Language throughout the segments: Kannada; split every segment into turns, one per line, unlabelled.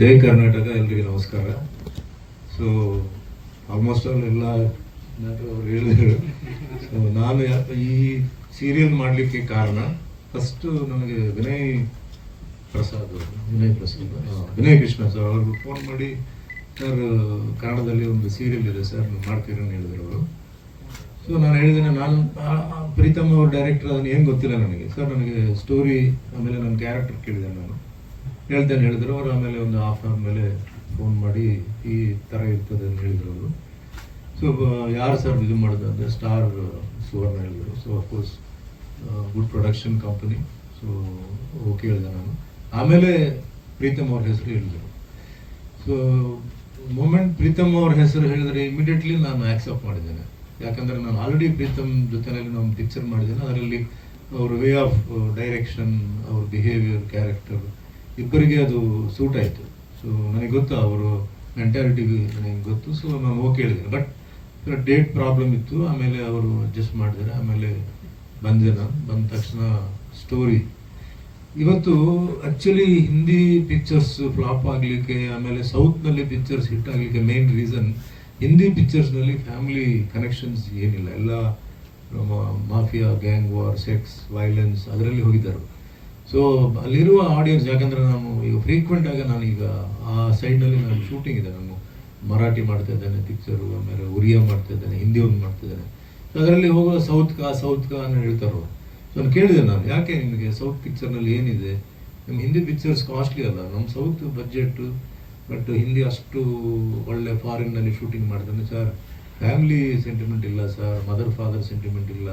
ಜೈ ಕರ್ನಾಟಕ ಎಲ್ರಿಗೂ ನಮಸ್ಕಾರ. ಸೊ ಆಲ್ಮೋಸ್ಟ್ ಆಲ್ ಎಲ್ಲ ಅವ್ರು ಹೇಳಿದ್ರು. ಸೊ ನಾನು ಈ ಸೀರಿಯಲ್ ಮಾಡಲಿಕ್ಕೆ ಕಾರಣ ಫಸ್ಟು ನನಗೆ ವಿನಯ್ ಪ್ರಸಾದ್ ವಿನಯ್ ಪ್ರಸಾದ್ ವಿನಯ್ ಕೃಷ್ಣ ಸರ್ ಅವ್ರಿಗೆ ಫೋನ್ ಮಾಡಿ, ಸರ್, ಕನ್ನಡದಲ್ಲಿ ಒಂದು ಸೀರಿಯಲ್ ಇದೆ ಸರ್, ನೀವು ಮಾಡ್ತೀರ ಹೇಳಿದ್ರು ಅವರು. ಸೊ ನಾನು ಹೇಳಿದ್ದೇನೆ, ನಾನು ಪ್ರೀತಮ್ ಅವ್ರ ಡೈರೆಕ್ಟರ್ ಅದನ್ನು ಏನು ಗೊತ್ತಿಲ್ಲ ನನಗೆ. ಸರ್ ನನಗೆ ಸ್ಟೋರಿ ಆಮೇಲೆ ನನ್ನ ಕ್ಯಾರೆಕ್ಟರ್ ಕೇಳಿದೆ ನಾನು. ಹೇಳ್ತೇನೆ ಹೇಳಿದ್ರು ಅವರು ಆಮೇಲೆ ಒಂದು ಹಾಫ್ ಅವರ್ ಮೇಲೆ ಫೋನ್ ಮಾಡಿ ಈ ಥರ ಇರ್ತದೆ ಅಂತ ಹೇಳಿದ್ರು ಅವರು. ಸೊ ಯಾರು ಸರ್ ಇದು ಮಾಡೋದು ಅಂದರೆ ಸ್ಟಾರ್ ಸುವರ್ಣ ಹೇಳಿದರು. So of course good production company so okay ಹೇಳಿದೆ ನಾನು. ಆಮೇಲೆ ಪ್ರೀತಮ್ ಅವ್ರ ಹೆಸರು ಹೇಳಿದರು. ಸೊ ಮೂಮೆಂಟ್ ಪ್ರೀತಮ್ ಅವ್ರ ಹೆಸರು ಹೇಳಿದ್ರೆ ಇಮಿಡಿಯೇಟ್ಲಿ ನಾನು ಆಕ್ಸೆಪ್ಟ್ ಮಾಡಿದ್ದೇನೆ. ಯಾಕಂದ್ರೆ ನಾನು ಆಲ್ರೆಡಿ ಪ್ರೀತಮ್ ಜೊತೆನಲ್ಲಿ ನಾನು ಪಿಕ್ಚರ್ ಮಾಡಿದ್ದೇನೆ. ಅದರಲ್ಲಿ ಅವ್ರ ವೇ ಆಫ್ ಡೈರೆಕ್ಷನ್ ಅವ್ರ ಬಿಹೇವಿಯರ್ ಕ್ಯಾರೆಕ್ಟರ್ ಇಬ್ಬರಿಗೆ ಅದು ಸೂಟ್ ಆಯಿತು. ಸೊ ನನಗೆ ಗೊತ್ತು ಅವರು ಮೆಂಟಾಲಿಟಿ ನನಗೆ ಗೊತ್ತು. ಸೊ ನಾನು ಓಕೆ ಹೇಳಿದೆ ಬಟ್ ಡೇಟ್ ಪ್ರಾಬ್ಲಮ್ ಇತ್ತು. ಆಮೇಲೆ ಅವರು ಅಡ್ಜಸ್ಟ್ ಮಾಡಿದ್ದಾರೆ. ಆಮೇಲೆ ಬಂದೆ ನಾನು. ಬಂದ ತಕ್ಷಣ ಸ್ಟೋರಿ ಇವತ್ತು ಆಕ್ಚುಲಿ ಹಿಂದಿ ಪಿಕ್ಚರ್ಸ್ ಫ್ಲಾಪ್ ಆಗಲಿಕ್ಕೆ, ಆಮೇಲೆ ಸೌತ್ನಲ್ಲಿ ಪಿಕ್ಚರ್ಸ್ ಹಿಟ್ ಆಗಲಿಕ್ಕೆ ಮೇನ್ ರೀಸನ್ ಹಿಂದಿ ಪಿಕ್ಚರ್ಸ್ನಲ್ಲಿ ಫ್ಯಾಮಿಲಿ ಕನೆಕ್ಷನ್ಸ್ ಏನಿಲ್ಲ. ಎಲ್ಲ mafia gang war sex violence ಅದರಲ್ಲಿ ಹೋಗಿದ್ದಾರೆ ಸೊ ಅಲ್ಲಿರುವ ಆಡಿಯನ್ಸ್ ಯಾಕಂದ್ರೆ ನಾನು ಈಗ ಫ್ರೀಕ್ವೆಂಟ್ ಆಗಿ ನಾನು ಈಗ ಆ ಸೈಡ್ನಲ್ಲಿ ನಾನು ಶೂಟಿಂಗ್ ಇದೆ. ನಾನು ಮರಾಠಿ ಮಾಡ್ತಾ ಇದ್ದೇನೆ ಪಿಕ್ಚರು ಆಮೇಲೆ ಉರಿಯಾ ಮಾಡ್ತಾ ಇದ್ದೇನೆ, ಹಿಂದಿ ಒಂದು ಮಾಡ್ತಾ ಇದ್ದೇನೆ. ಸೊ ಅದರಲ್ಲಿ ಹೋಗೋ ಸೌತ್ ಕಾ ಸೌತ್ ಕಾ ಅನ್ನೋ ಹೇಳ್ತಾರೋ ಸೊ ನಾನು ಕೇಳಿದೆ ನಾನು. ಯಾಕೆ ನಿಮಗೆ ಸೌತ್ ಪಿಕ್ಚರ್ನಲ್ಲಿ ಏನಿದೆ? ನಿಮ್ಮ ಹಿಂದಿ ಪಿಕ್ಚರ್ಸ್ ಕಾಸ್ಟ್ಲಿ ಅಲ್ಲ. ನಮ್ಮ ಸೌತ್ ಬಜೆಟ್ ಬಟ್ ಹಿಂದಿ ಅಷ್ಟು ಒಳ್ಳೆ ಫಾರಿನ್ನಲ್ಲಿ ಶೂಟಿಂಗ್ ಮಾಡ್ತಾನೆ ಸರ್ ಫ್ಯಾಮಿಲಿ ಸೆಂಟಿಮೆಂಟ್ ಇಲ್ಲ ಸರ್ ಮದರ್ ಫಾದರ್ ಸೆಂಟಿಮೆಂಟ್ ಇಲ್ಲ.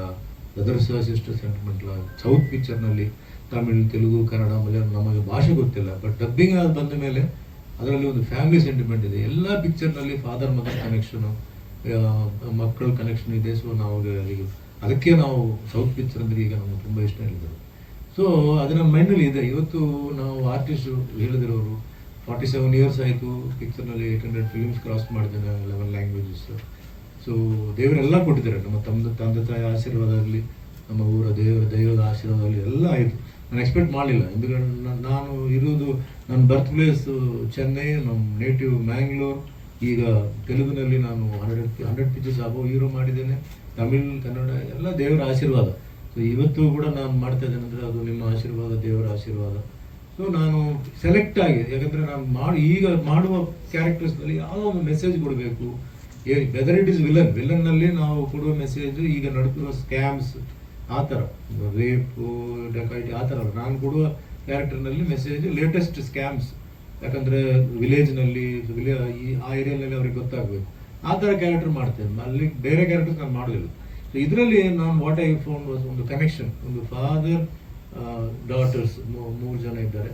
ಬ್ರದರ್ ಸಿಸ್ಟರ್ ಸೆಂಟಿಮೆಂಟ್ಲ ಸೌತ್ ಪಿಕ್ಚರ್ನಲ್ಲಿ ತಮಿಳು, ತೆಲುಗು, ಕನ್ನಡ, ಮಲಯಾಳಂ ನಮಗೆ ಭಾಷೆ ಗೊತ್ತಿಲ್ಲ. ಬಟ್ ಡಬ್ಬಿಂಗ್ ಬಂದ ಮೇಲೆ ಅದರಲ್ಲಿ ಒಂದು ಫ್ಯಾಮಿಲಿ ಸೆಂಟಿಮೆಂಟ್ ಇದೆ. ಎಲ್ಲ ಪಿಕ್ಚರ್ನಲ್ಲಿ ಫಾದರ್ ಮದರ್ ಕನೆಕ್ಷನು ಮಕ್ಕಳ ಕನೆಕ್ಷನ್ ಇದೆ. ಸೊ ನಾವು ಅದಕ್ಕೆ ನಾವು ಸೌತ್ ಪಿಕ್ಚರ್ ಅಂದರೆ ಈಗ ನಮ್ಗೆ ತುಂಬ ಇಷ್ಟ ಹೇಳಿದರು ಸೊ ಅದು ನಮ್ಮ ಮೈಂಡಲ್ಲಿ ಇದೆ. ಇವತ್ತು ನಾವು ಆರ್ಟಿಸ್ಟ್ ಹೇಳಿದಿರೋರು ಫಾರ್ಟಿ ಸೆವೆನ್ ಇಯರ್ಸ್ ಆಯಿತು ಪಿಕ್ಚರ್ನಲ್ಲಿ ಏಟ್ ಹಂಡ್ರೆಡ್ ಫಿಲ್ಮ್ಸ್ ಕ್ರಾಸ್ ಮಾಡಿದ್ದೇನೆ ಲೆವೆನ್ ಲ್ಯಾಂಗ್ವೇಜಸ್ ಸೊ ದೇವರೆಲ್ಲ ಕೊಟ್ಟಿದ್ದಾರೆ ನಮ್ಮ ತಂದೆ ತಂದೆ ತಾಯಿ ಆಶೀರ್ವಾದದಲ್ಲಿ ನಮ್ಮ ಊರ ದೇವರ ದೈವದ ಆಶೀರ್ವಾದದಲ್ಲಿ ಎಲ್ಲ ಆಯಿತು ನಾನು ಎಕ್ಸ್ಪೆಕ್ಟ್ ಮಾಡಲಿಲ್ಲ ఎందుకంటే ನ- ನಾನು ಇರೋದು ನನ್ನ ಬರ್ತ್ ಪ್ಲೇಸ್ ಚೆನ್ನೈ ನಮ್ಮ ನೇಟಿವ್ ಮ್ಯಾಂಗ್ಳೂರ್ ಈಗ ತೆಲುಗಿನಲ್ಲಿ ನಾನು hundred hundred pictures above hero ಮಾಡಿದ್ದೇನೆ ತಮಿಳ್ ಕನ್ನಡ ಎಲ್ಲ ದೇವರ ಆಶೀರ್ವಾದ ಸೊ ಇವತ್ತು ಕೂಡ ನಾನು ಮಾಡ್ತಾ ಇದ್ದೇನೆ ಅಂದರೆ ಅದು ನಿಮ್ಮ ಆಶೀರ್ವಾದ ದೇವರ ಆಶೀರ್ವಾದ ಸೊ ನಾನು ಸೆಲೆಕ್ಟ್ ಆಗಿ ಯಾಕಂದರೆ ನಾನು ಮಾಡಿ ಈಗ ಮಾಡುವ ಕ್ಯಾರೆಕ್ಟರ್ಸ್ನಲ್ಲಿ ಯಾವುದೋ ಒಂದು ಮೆಸೇಜ್ ಕೊಡಬೇಕು ವೆದರ್ ಇಟ್ ಇಸ್ ವಿಲನ್ ವಿಲನ್ನಲ್ಲಿ ನಾವು ಕೊಡುವ ಮೆಸೇಜ್ ಈಗ ನಡೆದಿರುವ ಸ್ಕ್ಯಾಮ್ಸ್ ಆ ಥರ. ರೇಪು ಡಕೈಟಿ ಆ ಥರ ನಾನು ಕೊಡುವ ಕ್ಯಾರೆಕ್ಟರ್ನಲ್ಲಿ ಮೆಸೇಜ್ ಲೇಟೆಸ್ಟ್ ಸ್ಕ್ಯಾಮ್ಸ್ ಯಾಕಂದರೆ ವಿಲೇಜ್ನಲ್ಲಿ ವಿಲೇ ಈ, ಆ ಏರಿಯಾದಲ್ಲಿ ಅವ್ರಿಗೆ ಗೊತ್ತಾಗಬೇಕು. ಆ ಥರ ಕ್ಯಾರೆಕ್ಟರ್ ಮಾಡ್ತೇನೆ. ಅಲ್ಲಿ ಬೇರೆ ಕ್ಯಾರೆಕ್ಟರ್ಸ್ ನಾನು ಮಾಡಲಿಲ್ಲ ಸೊ ಇದರಲ್ಲಿ ನಾನು ವಾಟ್ ಐ ಫೋನ್ ವಾಸ್ ಒಂದು ಕನೆಕ್ಷನ್ ಒಂದು ಫಾದರ್ ಡಾಟರ್ಸ್ ಮೂರು ಜನ ಇದ್ದಾರೆ.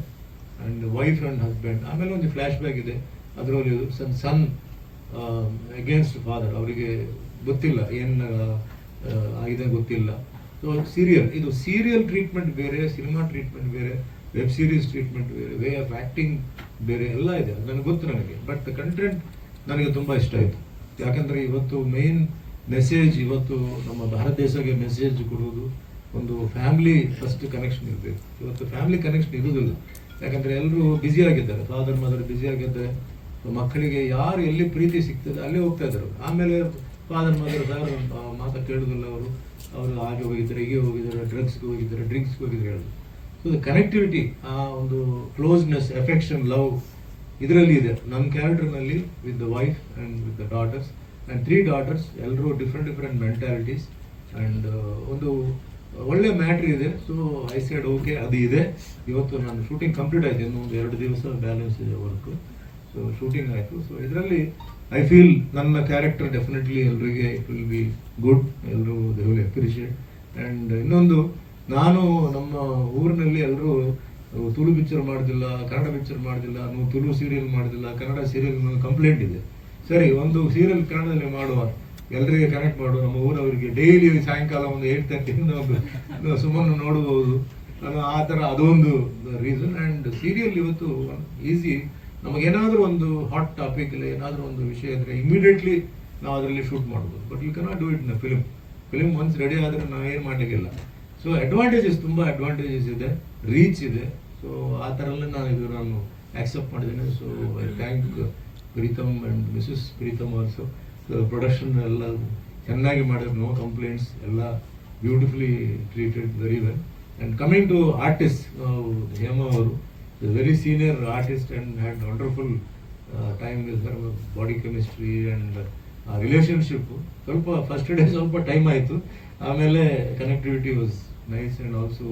ಆ್ಯಂಡ್ ವೈಫ್ ಆ್ಯಂಡ್ ಹಸ್ಬೆಂಡ್ ಆಮೇಲೆ ಒಂದು ಫ್ಲ್ಯಾಶ್ ಬ್ಯಾಕ್ ಇದೆ. ಅದರಲ್ಲಿ ಸನ್ ಸನ್ ಅಗೇನ್ಸ್ಟ್ ಫಾದರ್ ಅವರಿಗೆ ಗೊತ್ತಿಲ್ಲ, ಏನು ಆಗಿದೆ ಗೊತ್ತಿಲ್ಲ. ಸೊ ಸೀರಿಯಲ್ ಇದು ಸೀರಿಯಲ್ ಟ್ರೀಟ್ಮೆಂಟ್ ಬೇರೆ ಸಿನಿಮಾ ಟ್ರೀಟ್ಮೆಂಟ್ ಬೇರೆ ವೆಬ್ ಸೀರೀಸ್ ಟ್ರೀಟ್ಮೆಂಟ್ ಬೇರೆ ವೇ ಆಫ್ ಆ್ಯಕ್ಟಿಂಗ್ ಬೇರೆ, ಎಲ್ಲ ಇದೆ. ನನಗೆ ಗೊತ್ತು ನನಗೆ. ಬಟ್ ಕಂಟೆಂಟ್ ನನಗೆ ತುಂಬ ಇಷ್ಟ ಆಯಿತು. ಯಾಕಂದರೆ ಇವತ್ತು ಮೇನ್ ಮೆಸೇಜ್ ಇವತ್ತು ನಮ್ಮ ಭಾರತ ದೇಶಕ್ಕೆ ಮೆಸೇಜ್ ಕೊಡುವುದು ಒಂದು ಫ್ಯಾಮಿಲಿ ಫಸ್ಟ್ ಕನೆಕ್ಷನ್ ಇರಬೇಕು. ಇವತ್ತು ಫ್ಯಾಮಿಲಿ ಕನೆಕ್ಷನ್ ಇರುವುದಿಲ್ಲ. ಯಾಕಂದರೆ ಎಲ್ಲರೂ ಬ್ಯುಸಿ ಆಗಿದ್ದಾರೆ. ಫಾದರ್ ಮದರ್ ಬ್ಯುಸಿ ಆಗಿದ್ದಾರೆ. ಮಕ್ಕಳಿಗೆ ಯಾರು ಎಲ್ಲಿ ಪ್ರೀತಿ ಸಿಗ್ತದೆ ಅಲ್ಲೇ ಹೋಗ್ತಾ ಇದ್ರು ಆಮೇಲೆ ಫಾದರ್ ಮದರ್ ಸರ್ ಮಾತಾ ಕೇಳೋದಿಲ್ಲ ಅವರು ಅವರು ಹಾಗೆ ಹೋಗಿದ್ದಾರೆ, ಹೀಗೆ ಹೋಗಿದ್ದಾರೆ ಡ್ರಗ್ಸ್ಗೆ ಹೋಗಿದ್ದಾರೆ ಡ್ರಿಂಕ್ಸ್ಗೆ ಹೋಗಿದ್ರು ಹೇಳೋದು. ಸೊ ಕನೆಕ್ಟಿವಿಟಿ ಆ ಒಂದು ಕ್ಲೋಸ್ನೆಸ್ ಎಫೆಕ್ಷನ್ ಲವ್ ಇದರಲ್ಲಿ ಇದೆ. ನಮ್ಮ ಕ್ಯಾರೆಕ್ಟರ್ನಲ್ಲಿ with the wife and with the daughters and three daughters ಎಲ್ಲರೂ ಡಿಫ್ರೆಂಟ್ ಡಿಫ್ರೆಂಟ್ ಮೆಂಟಾಲಿಟೀಸ್ ಆ್ಯಂಡ್ ಒಂದು ಒಳ್ಳೆ ಮ್ಯಾಟ್ರ್ ಇದೆ. ಸೊ ಐ ಸೈಡ್ ಓಕೆ ಅದು ಇದೆ. ಇವತ್ತು ನಾನು ಶೂಟಿಂಗ್ ಕಂಪ್ಲೀಟ್ ಆಯಿತು. ಇನ್ನೊಂದು ಎರಡು ದಿವಸ ಬ್ಯಾಲೆನ್ಸ್ ಇದೆ ವರ್ಕು ಸೊ ಶೂಟಿಂಗ್ ಆಯಿತು. ಸೊ ಇದರಲ್ಲಿ ಐ ಫೀಲ್ ನನ್ನ ಕ್ಯಾರೆಕ್ಟರ್ ಡೆಫಿನೆಟ್ಲಿ ಎಲ್ರಿಗೆ ಇಟ್ ವಿಲ್ ಬಿ ಗುಡ್ ಎಲ್ಲರೂ ದೇ ವಿಲ್ ಅಪ್ರಿಷಿಯೇಟ್ ಆ್ಯಂಡ್ ಇನ್ನೊಂದು, ನಾನು ನಮ್ಮ ಊರಿನಲ್ಲಿ ಎಲ್ಲರೂ ತುಳು ಪಿಕ್ಚರ್ ಮಾಡೋದಿಲ್ಲ, ಕನ್ನಡ ಪಿಕ್ಚರ್ ಮಾಡೋದಿಲ್ಲ, ನೀವು ತುಳು ಸೀರಿಯಲ್ ಮಾಡೋದಿಲ್ಲ, ಕನ್ನಡ ಸೀರಿಯಲ್ ಕಂಪ್ಲೇಂಟ್ ಇದೆ. ಸರಿ, ಒಂದು ಸೀರಿಯಲ್ ಕನ್ನಡದಲ್ಲಿ ಮಾಡುವ ಎಲ್ಲರಿಗೆ ಕನೆಕ್ಟ್ ಮಾಡುವ, ನಮ್ಮ ಊರವರಿಗೆ ಡೈಲಿ ಸಾಯಂಕಾಲ ಒಂದು ಏಟ್ ತರ್ಟಿಯಿಂದ ಸುಮ್ಮನೆ ನೋಡಬಹುದು. ಆ ಥರ ಅದೊಂದು ರೀಸನ್ ಆ್ಯಂಡ್ ಸೀರಿಯಲ್ ಇವತ್ತು ಈಸಿ ನಮಗೇನಾದರೂ ಒಂದು ಹಾಟ್ ಟಾಪಿಕ್ ಇಲ್ಲ, ಏನಾದರೂ ಒಂದು ವಿಷಯ ಇದ್ದರೆ ಇಮಿಡಿಯೇಟ್ಲಿ ನಾವು ಅದರಲ್ಲಿ ಶೂಟ್ ಮಾಡ್ಬೋದು. ಬಟ್ ಯು ಕೆನಾಟ್ ಡೂ ಇಟ್ನ ಫಿಲ್ಮ್ ಫಿಲ್ಮ್ ಒನ್ಸ್ ರೆಡಿ ಆದರೆ ನಾವು ಏನು ಮಾಡಲಿಕ್ಕಿಲ್ಲ. ಸೊ ಅಡ್ವಾಂಟೇಜಸ್ ತುಂಬ ಅಡ್ವಾಂಟೇಜಸ್ ಇದೆ ರೀಚ್ ಇದೆ. ಸೊ ಆ ಥರ ಎಲ್ಲ ನಾನು ಇದು ನಾನು ಆಕ್ಸೆಪ್ಟ್ ಮಾಡಿದ್ದೇನೆ. So I thank Preetham and missus Preetham also production ಎಲ್ಲ ಚೆನ್ನಾಗಿ ಮಾಡಿದ್ರು. ನೋ ಕಂಪ್ಲೇಂಟ್ಸ್ ಎಲ್ಲ beautifully treated very well and coming to artist Hema ಅವರು very senior artist and had wonderful time with her body chemistry and relationship ಸ್ವಲ್ಪ ಫಸ್ಟ್ ಡೇ ಸ್ವಲ್ಪ ಟೈಮ್ ಆಯಿತು. ಆಮೇಲೆ connectivity was nice and also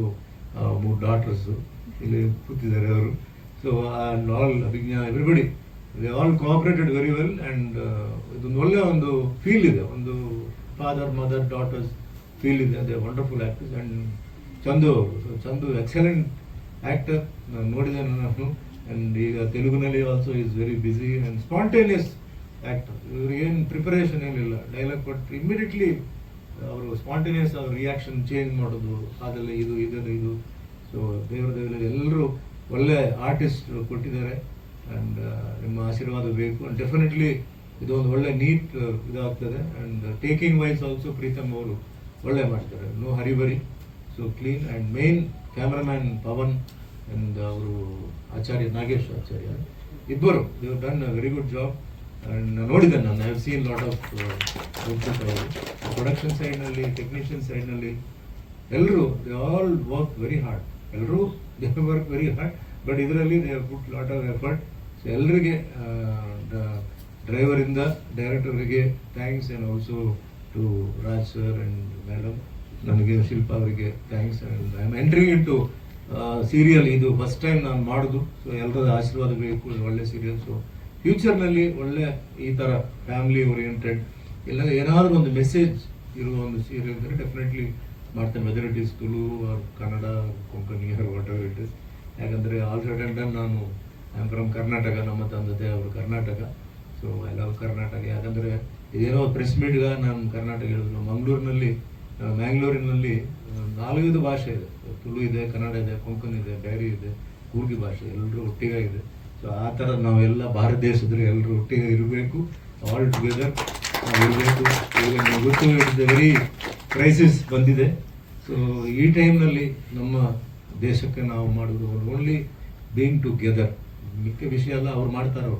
ಮೂರ್ ಡಾಟರ್ಸು ಇಲ್ಲಿ ಕೂತಿದ್ದಾರೆ ಅವರು. So and all Abhijna everybody they all cooperated very well and ಇದೊಂದು ಒಳ್ಳೆಯ ಒಂದು ಫೀಲ್ ಇದೆ. ಒಂದು ಫಾದರ್ ಮದರ್ ಡಾಟರ್ಸ್ ಫೀಲ್ ಇದೆ. ಅದೇ wonderful actors and Chandu Chandu excellent actor ನಾನು ನೋಡಿದ್ದೇನೆ ನಾನು ಆ್ಯಂಡ್ ಈಗ ತೆಲುಗಿನಲ್ಲಿ also is very busy and spontaneous actor ಇವ್ರಿಗೇನು preparation ಏನಿಲ್ಲ ಡೈಲಾಗ್ ಕೊಟ್ಟು ಇಮಿಡಿಯೇಟ್ಲಿ ಅವರು ಸ್ಪಾಂಟೇನಿಯಸ್ ಅವ್ರ ರಿಯಾಕ್ಷನ್ ಚೇಂಜ್ ಮಾಡೋದು ಅದೆಲ್ಲ ಇದು, ಇದೆಲ್ಲ ಇದು. ಸೊ ದೇವರ ಎಲ್ಲರೂ ಒಳ್ಳೆ ಆರ್ಟಿಸ್ಟ್ ಕೊಟ್ಟಿದ್ದಾರೆ ಆ್ಯಂಡ್ ನಿಮ್ಮ ಆಶೀರ್ವಾದ ಬೇಕು. ಆ್ಯಂಡ್ ಡೆಫಿನೆಟ್ಲಿ ಇದೊಂದು ಒಳ್ಳೆ ನೀಟ್ ಇದಾಗ್ತದೆ. And taking wise also Preetham ಅವರು ಒಳ್ಳೆ ಮಾಡ್ತಾರೆ. No hurry burry. So clean and main cameraman Pavan and ಅವರು ಆಚಾರ್ಯ ನಾಗೇಶ್ ಆಚಾರ್ಯ ಇಬ್ಬರು they've done very good job and ನೋಡಿದೆ ನಾನು I have seen lot of output production ಸೈಡ್ನಲ್ಲಿ ಟೆಕ್ನಿಷಿಯನ್ ಸೈಡ್ನಲ್ಲಿ ಎಲ್ಲರೂ they all work very hard ಎಲ್ಲರೂ they work very hard but ಇದರಲ್ಲಿ they put lot of effort so ಎಲ್ಲರಿಗೆ ಡ್ರೈವರಿಂದ ಡೈರೆಕ್ಟರ್ಗೆ thanks and also to Raj sir and madam ನನಗೆ ಶಿಲ್ಪ ಅವರಿಗೆ thanks and I am entering in serial ಇದು ಫಸ್ಟ್ ಟೈಮ್ ನಾನು ಮಾಡೋದು. ಸೊ ಎಲ್ಲರ ಆಶೀರ್ವಾದ ಬೇಕು ಒಳ್ಳೆ ಸೀರಿಯಲ್ ಸೊ ಫ್ಯೂಚರ್ನಲ್ಲಿ ಒಳ್ಳೆ ಈ ಥರ ಫ್ಯಾಮಿಲಿ ಓರಿಯೆಂಟೆಡ್ ಇಲ್ಲ ಏನಾದರೂ ಒಂದು ಮೆಸೇಜ್ ಇರುವ ಒಂದು ಸೀರಿಯಲ್ ಅಂದರೆ ಡೆಫಿನೆಟ್ಲಿ ಮಾಡ್ತೇನೆ. Whether it is Tulu or Kannada Konkani or whatever it is ಯಾಕಂದರೆ ಆಲ್ ಸಡನ್ ಡನ್ ನಾನು ಐ ಆಮ್ ಫ್ರಮ್ ಕರ್ನಾಟಕ ನಮ್ಮ ತಂದೆ ಅವರು Karnataka so I love Karnataka ಯಾಕಂದರೆ, ಇದೇನೋ ಪ್ರೆಸ್ ಮೀಟ್ಗ ನಾನು ಕರ್ನಾಟಕ ಹೇಳಿದ್ರು ಮಂಗಳೂರಿನಲ್ಲಿ ಮ್ಯಾಂಗ್ಳೂರಿನಲ್ಲಿ ನಾಲ್ಕೈದು ಭಾಷೆ ಇದೆ. ತುಳು ಇದೆ, ಕನ್ನಡ ಇದೆ, ಕೊಂಕಣಿ ಇದೆ, ಬ್ಯಾರಿ ಇದೆ, ಕೂರ್ಗಿ ಭಾಷೆ ಎಲ್ಲರೂ ಒಟ್ಟಿಗೆ ಇದೆ ಸೊ ಆ ಥರ ನಾವೆಲ್ಲ ಭಾರತ ದೇಶದಲ್ಲಿ ಎಲ್ಲರೂ ಒಟ್ಟಿಗೆ ಇರಬೇಕು. ಆಲ್ ಟುಗೆದರ್ ಇರಬೇಕು. ಈಗ ಗೊತ್ತು ಇಟ್ಸ್ ವೆರಿ ಕ್ರೈಸಿಸ್ ಬಂದಿದೆ. ಸೊ ಈ ಟೈಮ್ನಲ್ಲಿ ನಮ್ಮ ದೇಶಕ್ಕೆ ನಾವು ಮಾಡೋದು ಓನ್ಲಿ ಬೀಯಿಂಗ್ ಟುಗೆದರ್ ಮಿಕ್ಕ ವಿಷಯ ಎಲ್ಲ ಅವ್ರು ಮಾಡ್ತಾರೋ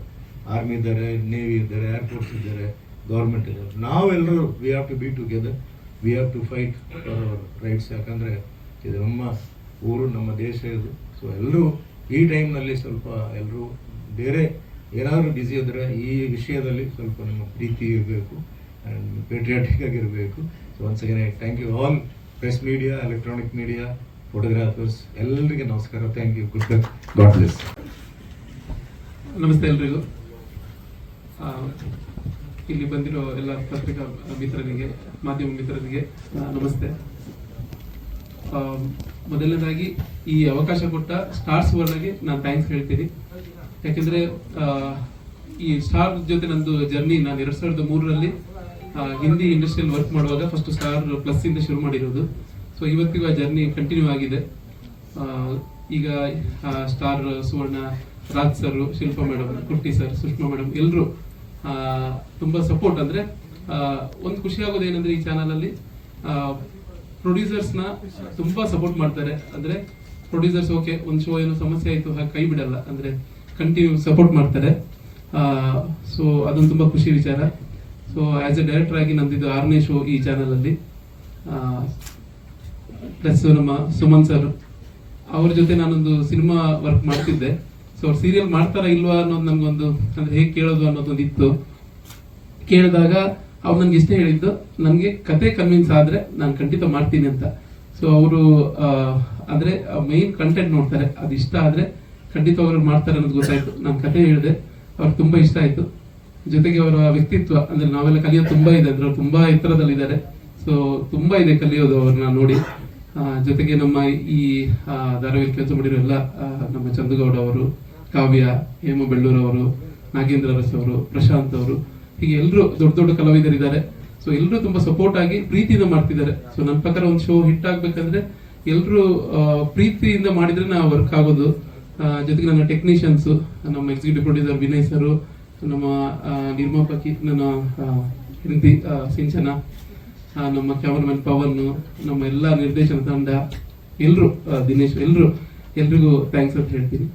ಆರ್ಮಿ ಇದ್ದಾರೆ ನೇವಿ ಇದ್ದಾರೆ ಏರ್ಫೋರ್ಸ್ ಇದ್ದಾರೆ ಗೌರ್ಮೆಂಟ್ ಇದ್ದಾರೆ. ನಾವೆಲ್ಲರೂ we have to be together we have to fight for our rights ಯಾಕಂದರೆ ಇದು ನಮ್ಮ ಊರು, ನಮ್ಮ ದೇಶ ಇದು. ಸೊ ಎಲ್ಲರೂ ಈ ಟೈಮ್ನಲ್ಲಿ ಸ್ವಲ್ಪ ಎಲ್ಲರೂ ಬೇರೆ ಏನಾದರೂ ಬ್ಯುಸಿ ಇದ್ದರೆ ಈ ವಿಷಯದಲ್ಲಿ ಸ್ವಲ್ಪ ನಮ್ಮ ಪ್ರೀತಿ ಇರಬೇಕು ಆ್ಯಂಡ್ ಪೇಟ್ರಿಯಾಟಿಕ್ ಆಗಿರಬೇಕು so once again thank you all press media electronic media photographers ಎಲ್ಲರಿಗೆ ನಮಸ್ಕಾರ. Thank you good luck God bless
ನಮಸ್ತೆ ಎಲ್ರಿಗೂ. ಇಲ್ಲಿ ಬಂದಿರೋ ಎಲ್ಲ ಪತ್ರಿಕಾ ಮಿತ್ರರಿಗೆ ಮಾಧ್ಯಮ ಮಿತ್ರರಿಗೆ ನಮಸ್ತೆ. ಮೊದಲನೇದಾಗಿ ಈ ಅವಕಾಶ ಕೊಟ್ಟ ಸ್ಟಾರ್ಸ್ ವರ್ಲ್ಡ್ಗೆ ನಾನು ಥ್ಯಾಂಕ್ಸ್ ಹೇಳ್ತೀನಿ. ಯಾಕೆಂದ್ರೆ ಈ ಸ್ಟಾರ್ ಜೊತೆ ನಂದು ಜರ್ನಿ ನಾನು ಎರಡ್ ಸಾವಿರದ ಮೂರರಲ್ಲಿ ಹಿಂದಿ ಇಂಡಸ್ಟ್ರಿಯಲ್ಲಿ ವರ್ಕ್ ಮಾಡುವಾಗ ಫಸ್ಟ್ ಸ್ಟಾರ್ ಪ್ಲಸ್ ಇಂದ ಶುರು ಮಾಡಿರೋದು. ಸೊ ಇವತ್ತಿಗೂ ಆ ಜರ್ನಿ ಕಂಟಿನ್ಯೂ ಆಗಿದೆ. ಈಗ Star Suvarna Raj sir Shilpa madam Kutty sir Sushma madam ಎಲ್ಲರೂ ತುಂಬಾ ಸಪೋರ್ಟ್ ಅಂದ್ರೆ ಒಂದು ಖುಷಿ ಆಗೋದು ಏನಂದ್ರೆ ಈ ಚಾನಲ್ ಅಲ್ಲಿ ಪ್ರೊಡ್ಯೂಸರ್ಸ್ನ ತುಂಬಾ ಸಪೋರ್ಟ್ ಮಾಡ್ತಾರೆ. ಅಂದ್ರೆ ಪ್ರೊಡ್ಯೂಸರ್ಸ್ ಓಕೆ ಒಂದು ಶೋ ಏನೋ ಸಮಸ್ಯೆ ಆಯಿತು, ಹಾಗೆ ಕೈ ಬಿಡಲ್ಲ. ಅಂದ್ರೆ ಕಂಟಿನ್ಯೂ ಸಪೋರ್ಟ್ ಮಾಡ್ತಾರೆ. ಸೊ ಅದೊಂದು ತುಂಬಾ ಖುಷಿ ವಿಚಾರ. ಸೊ ಆಸ್ ಎ ಡೈರೆಕ್ಟರ್ ಆಗಿ ನಂದಿದ್ದು ಆರನೇ ಶೋ ಈ ಚಾನಲ್ ಅಲ್ಲಿ. ಪ್ಲಸ್ ನಮ್ಮ ಸುಮನ್ ಸರ್ ಅವ್ರ ಜೊತೆ ನಾನೊಂದು ಸಿನಿಮಾ ವರ್ಕ್ ಮಾಡ್ತಿದ್ದೆ. ಸೊ ಅವ್ರು ಸೀರಿಯಲ್ ಮಾಡ್ತಾರ ಇಲ್ವಾ ಅನ್ನೋದು ನಮ್ಗೊಂದು, ಅಂದ್ರೆ ಹೇಗೆ ಕೇಳೋದು ಅನ್ನೋದೊಂದು ಇತ್ತು ಕೇಳಿದಾಗ ಅವ್ರು ನನಗೆ ಇಷ್ಟೇ ಹೇಳಿದ್ದು, ನನಗೆ ಕತೆ ಕನ್ವಿನ್ಸ್ ಆದ್ರೆ ನಾನು ಖಂಡಿತ ಮಾಡ್ತೀನಿ ಅಂತ. ಸೊ ಅವರು ಅಂದ್ರೆ ಮೈನ್ ಕಂಟೆಂಟ್ ನೋಡ್ತಾರೆ. ಅದು ಇಷ್ಟ ಆದ್ರೆ ಖಂಡಿತ ಅವರು ಮಾಡ್ತಾರೆ ಅನ್ನೋದು ಗೊತ್ತಾಯ್ತು. ನಾನು ಕತೆ ಹೇಳಿದೆ ಅವ್ರಿಗೆ ತುಂಬಾ ಇಷ್ಟ ಆಯ್ತು. ಜೊತೆಗೆ ಅವರ ವ್ಯಕ್ತಿತ್ವ, ಅಂದ್ರೆ ನಾವೆಲ್ಲ ಕಲಿಯೋದು ತುಂಬಾ ಇದೆ ಅಂದ್ರೆ ತುಂಬಾ ಎತ್ತರದಲ್ಲಿದ್ದಾರೆ. ಸೊ ತುಂಬಾ ಇದೆ ಕಲಿಯೋದು ಅವ್ರನ್ನ ನೋಡಿ. ಜೊತೆಗೆ ನಮ್ಮ ಈ ಧಾರಾವಾಹಿ ಕೆಲಸ ಮಾಡಿರೋ ಎಲ್ಲ ನಮ್ಮ ಚಂದಗೌಡ ಅವರು, ಕಾವ್ಯ ಹೇಮ ಬೆಳ್ಳೂರವರು ನಾಗೇಂದ್ರ ಅರಸ್ ಅವರು ಪ್ರಶಾಂತ್ ಅವರು ಹೀಗೆ ಎಲ್ಲರೂ ದೊಡ್ಡ ದೊಡ್ಡ ಕಲಾವಿದರಿದ್ದಾರೆ. ಸೊ ಎಲ್ಲರೂ ತುಂಬಾ ಸಪೋರ್ಟ್ ಆಗಿ ಪ್ರೀತಿಯಿಂದ ಮಾಡ್ತಿದ್ದಾರೆ. ಸೊ ನನ್ನ ಪ್ರಕಾರ ಒಂದು ಶೋ ಹಿಟ್ ಆಗ್ಬೇಕಂದ್ರೆ ಎಲ್ಲರೂ ಪ್ರೀತಿಯಿಂದ ಮಾಡಿದ್ರೆ ನಾ ವರ್ಕ್ ಆಗೋದು. ಜೊತೆಗೆ ನನ್ನ ಟೆಕ್ನಿಷಿಯನ್ಸ್ ನಮ್ಮ ಎಕ್ಸಿಕ್ಯೂಟಿವ್ ಪ್ರೊಡ್ಯೂಸರ್ ವಿನಯ್ ಸರ್ ನಮ್ಮ ನಿರ್ಮಾಪಕಿ, ನನ್ನ ಹೆಂಡತಿ ಸಿಂಚನ ನಮ್ಮ ಕ್ಯಾಮರಾಮನ್ ಪವನ್, ನಮ್ಮ ಎಲ್ಲ ನಿರ್ದೇಶನ ತಂಡ ಎಲ್ಲರೂ ದಿನೇಶ್ ಎಲ್ಲರೂ ಎಲ್ರಿಗೂ ಥ್ಯಾಂಕ್ಸ್ ಅಂತ ಹೇಳ್ತೀನಿ.